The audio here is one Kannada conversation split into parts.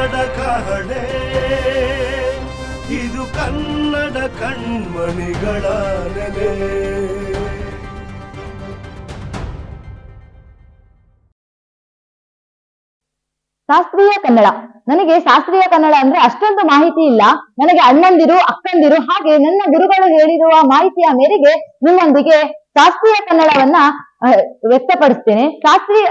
ಕನ್ನಡ ಕಹಳೆ ಇದು ಕನ್ನಡ ಕಣ್ಮಣಿಗಳ ನೆಲೆ. ಶಾಸ್ತ್ರೀಯ ಕನ್ನಡ. ನನಗೆ ಶಾಸ್ತ್ರೀಯ ಕನ್ನಡ ಅಂದ್ರೆ ಅಷ್ಟೊಂದು ಮಾಹಿತಿ ಇಲ್ಲ. ನನಗೆ ಅಣ್ಣಂದಿರು, ಅಕ್ಕಂದಿರು ಹಾಗೆ ನನ್ನ ಗುರುಗಳು ಹೇಳಿರುವ ಮಾಹಿತಿಯ ಮೇರೆಗೆ ನಿಮ್ಮೊಂದಿಗೆ ಶಾಸ್ತ್ರೀಯ ಕನ್ನಡವನ್ನ ವ್ಯಕ್ತಪಡಿಸ್ತೇನೆ. ಶಾಸ್ತ್ರೀಯ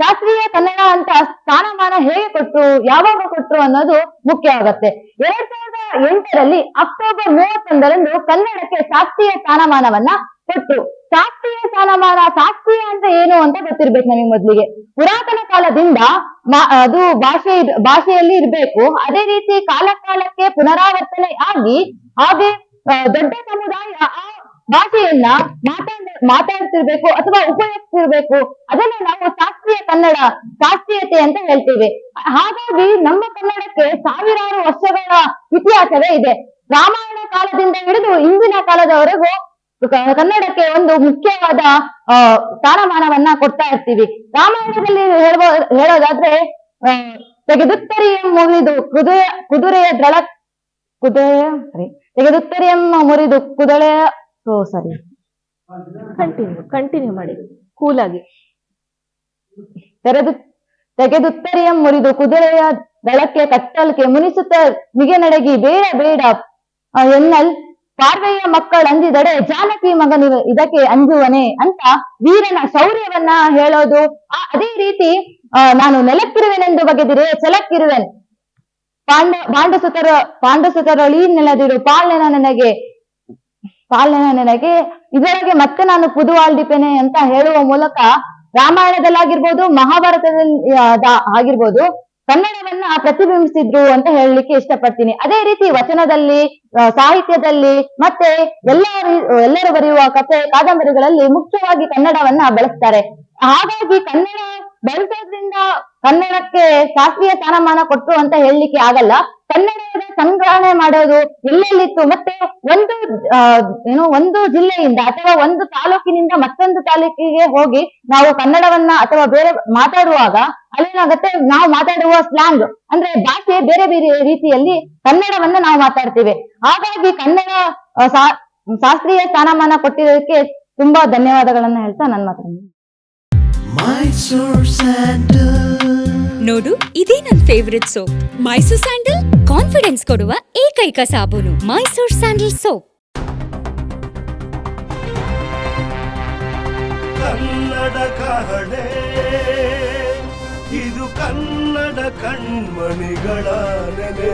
ಶಾಸ್ತ್ರೀಯ ಕನ್ನಡ ಅಂತ ಸ್ಥಾನಮಾನ ಹೇಗೆ ಕೊಟ್ರು, ಯಾವಾಗ ಕೊಟ್ರು ಅನ್ನೋದು ಮುಖ್ಯವಾಗತ್ತೆ ಎರಡ್ ಸಾವಿರದ ಎಂಟರಲ್ಲಿ ಅಕ್ಟೋಬರ್ ಮೂವತ್ತೊಂದರಂದು ಕನ್ನಡಕ್ಕೆ ಶಾಸ್ತ್ರೀಯ ಸ್ಥಾನಮಾನವನ್ನ ಕೊಟ್ರು. ಶಾಸ್ತ್ರೀಯ ಸ್ಥಾನಮಾನ ಶಾಸ್ತ್ರೀಯ ಅಂತ ಏನು ಅಂತ ಗೊತ್ತಿರ್ಬೇಕು ನಮಗೆ ಮೊದಲಿಗೆ. ಪುರಾತನ ಕಾಲದಿಂದ ಅದು ಭಾಷೆ ಭಾಷೆಯಲ್ಲಿ ಇರ್ಬೇಕು. ಅದೇ ರೀತಿ ಕಾಲಕಾಲಕ್ಕೆ ಪುನರಾವರ್ತನೆ ಆಗಿ ಹಾಗೆ ದೊಡ್ಡ ಸಮುದಾಯ ಆ ಭಾಷೆಯನ್ನ ಮಾತಾಡ ಮಾತಾಡ್ತಿರ್ಬೇಕು ಅಥವಾ ಉಪಯೋಗಿಸ್ತಿರ್ಬೇಕು ಅದನ್ನ ನಾವು ಶಾಸ್ತ್ರೀಯ ಕನ್ನಡ ಶಾಸ್ತ್ರೀಯತೆ ಅಂತ ಹೇಳ್ತೀವಿ. ಹಾಗಾಗಿ ನಮ್ಮ ಕನ್ನಡಕ್ಕೆ ಸಾವಿರಾರು ವರ್ಷಗಳ ಇತಿಹಾಸವೇ ಇದೆ. ರಾಮಾಯಣ ಕಾಲದಿಂದ ಹಿಡಿದು ಇಂದಿನ ಕಾಲದವರೆಗೂ ಕನ್ನಡಕ್ಕೆ ಒಂದು ಮುಖ್ಯವಾದ ಆ ಸ್ಥಾನಮಾನವನ್ನ ಕೊಡ್ತಾ ಇರ್ತೀವಿ. ರಾಮಾಯಣದಲ್ಲಿ ಹೇಳುವ ಹೇಳೋದಾದ್ರೆ ಆ, ತೆಗೆದುತ್ತರಿಯ ಮುರಿದು ಕುದುರೆ ಕುದುರೆಯ ದಳ ಕುದುರೆಯ ಸರಿ. ತೆಗೆದುತ್ತರಿಯಮ್ಮ ಮುರಿದು ಕುದುರೆಯ ಓ ಸರಿ. ಕಂಟಿನ್ಯೂ ಕಂಟಿನ್ಯೂ ಮಾಡಿ. ಕೂಲ್ ಆಗಿ ತೆರೆದು ತೆಗೆದುತ್ತರಿಯ ಮುರಿದು ಕುದುರೆಯ ದಳಕ್ಕೆ ಕಟ್ಟಲ್ಕೆ ಮುನಿಸುತ್ತ ಮಿಗೆ ನಡಗಿ ಬೇಡ ಬೇಡ. ಎನ್ನಲ್ ಪಾರ್ವೆಯ ಮಕ್ಕಳು ಅಂಜಿದಡೆ ಜಾನಕಿ ಮಗನು ಇದಕ್ಕೆ ಅಂಜುವನೆ ಅಂತ ವೀರನ ಶೌರ್ಯವನ್ನ ಹೇಳೋದು. ಆ, ಅದೇ ರೀತಿ ನಾನು ನೆಲಕ್ಕಿರುವೆನೆಂದು ಬಗೆದಿರೆ ಛಲಕ್ಕಿರುವೆನ್ ಪಾಂಡ ಪಾಂಡಸುತರ ಪಾಂಡಸುತರಳಿ ನೆಲದಿರು. ಪಾಲನ ನನಗೆ ಪಾಲನ ನನಗೆ. ಇದರೊಳಗೆ ಮತ್ತೆ ನಾನು ಪುದುವಾಳ್ದಿಪೇನೆ ಅಂತ ಹೇಳುವ ಮೂಲಕ ರಾಮಾಯಣದಲ್ಲಾಗಿರ್ಬೋದು, ಮಹಾಭಾರತದಲ್ಲಿ ಆಗಿರ್ಬೋದು, ಕನ್ನಡವನ್ನ ಪ್ರತಿಬಿಂಬಿಸಿದ್ರು ಅಂತ ಹೇಳಲಿಕ್ಕೆ ಇಷ್ಟಪಡ್ತೀನಿ. ಅದೇ ರೀತಿ ವಚನದಲ್ಲಿ ಸಾಹಿತ್ಯದಲ್ಲಿ ಮತ್ತೆ ಎಲ್ಲ ಎಲ್ಲರೂ ಬರೆಯುವ ಕಥೆ, ಕಾದಂಬರಿಗಳಲ್ಲಿ ಮುಖ್ಯವಾಗಿ ಕನ್ನಡವನ್ನ ಬಳಸ್ತಾರೆ. ಹಾಗಾಗಿ ಕನ್ನಡ ಬಳಸೋದ್ರಿಂದ ಕನ್ನಡಕ್ಕೆ ಶಾಸ್ತ್ರೀಯ ಸ್ಥಾನಮಾನ ಕೊಟ್ರು ಅಂತ ಹೇಳಲಿಕ್ಕೆ ಆಗಲ್ಲ. ಕನ್ನಡದ ಸಂಗ್ರಹಣೆ ಮಾಡೋದು ಎಲ್ಲೆಲ್ಲಿತ್ತು? ಮತ್ತೆ ಒಂದು ಏನು, ಒಂದು ಜಿಲ್ಲೆಯಿಂದ ಅಥವಾ ಒಂದು ತಾಲೂಕಿನಿಂದ ಮತ್ತೊಂದು ತಾಲೂಕಿಗೆ ಹೋಗಿ ನಾವು ಕನ್ನಡವನ್ನ ಅಥವಾ ಬೇರೆ ಮಾತಾಡುವಾಗ ಅಲ್ಲೇನಾಗತ್ತೆ ನಾವು ಮಾತಾಡುವ ಸ್ಲಾಂಗ್ ಅಂದ್ರೆ ಭಾಷೆ ಬೇರೆ ಬೇರೆ ರೀತಿಯಲ್ಲಿ ಕನ್ನಡವನ್ನ ನಾವು ಮಾತಾಡ್ತೀವಿ. ಹಾಗಾಗಿ ಕನ್ನಡ ಶಾಸ್ತ್ರೀಯ ಸ್ಥಾನಮಾನ ಕೊಟ್ಟಿರೋದಕ್ಕೆ ತುಂಬಾ ಧನ್ಯವಾದಗಳನ್ನ ಹೇಳ್ತಾ ನನ್ನ ಮಾತನ್ನು. ಮೈಸೂರ್ ಸ್ಯಾಂಡಲ್ ನೋಡು, ಇದೇ ನನ್ನ favourite soap Mysore sandal confidence ಕೊಡುವ ಏಕೈಕ ಸಾಬೂನು. ಮೈಸೂರ್ ಸ್ಯಾಂಡಲ್ ಸೋಪ್ ಕನ್ನಡ ಕಹಳೆ ಇದು ಕನ್ನಡ ಕಣ್ಮಣಿಗಳ ನೆಲೆ.